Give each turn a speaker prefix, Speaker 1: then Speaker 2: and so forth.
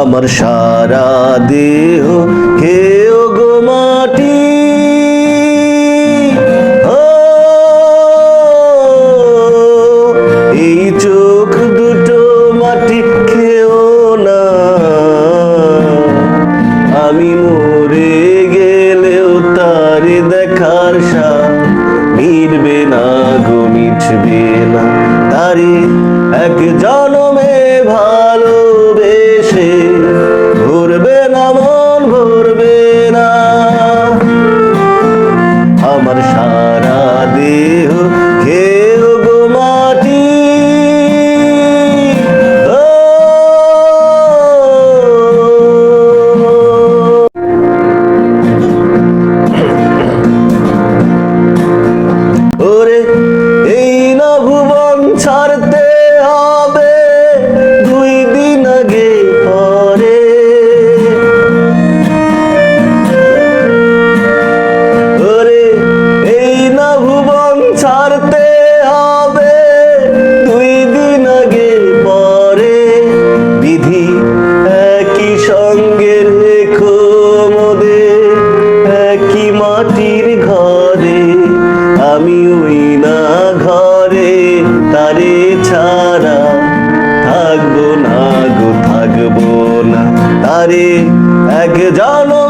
Speaker 1: আমার সারা দেহ খেও গো মাটি। এই চোখ দুটো মাটি, খেও না। আমি মরে গেলেও তারে দেখার সাথ মিটবে না গো, মিটবে না। তারে এক যা নারী এক জানো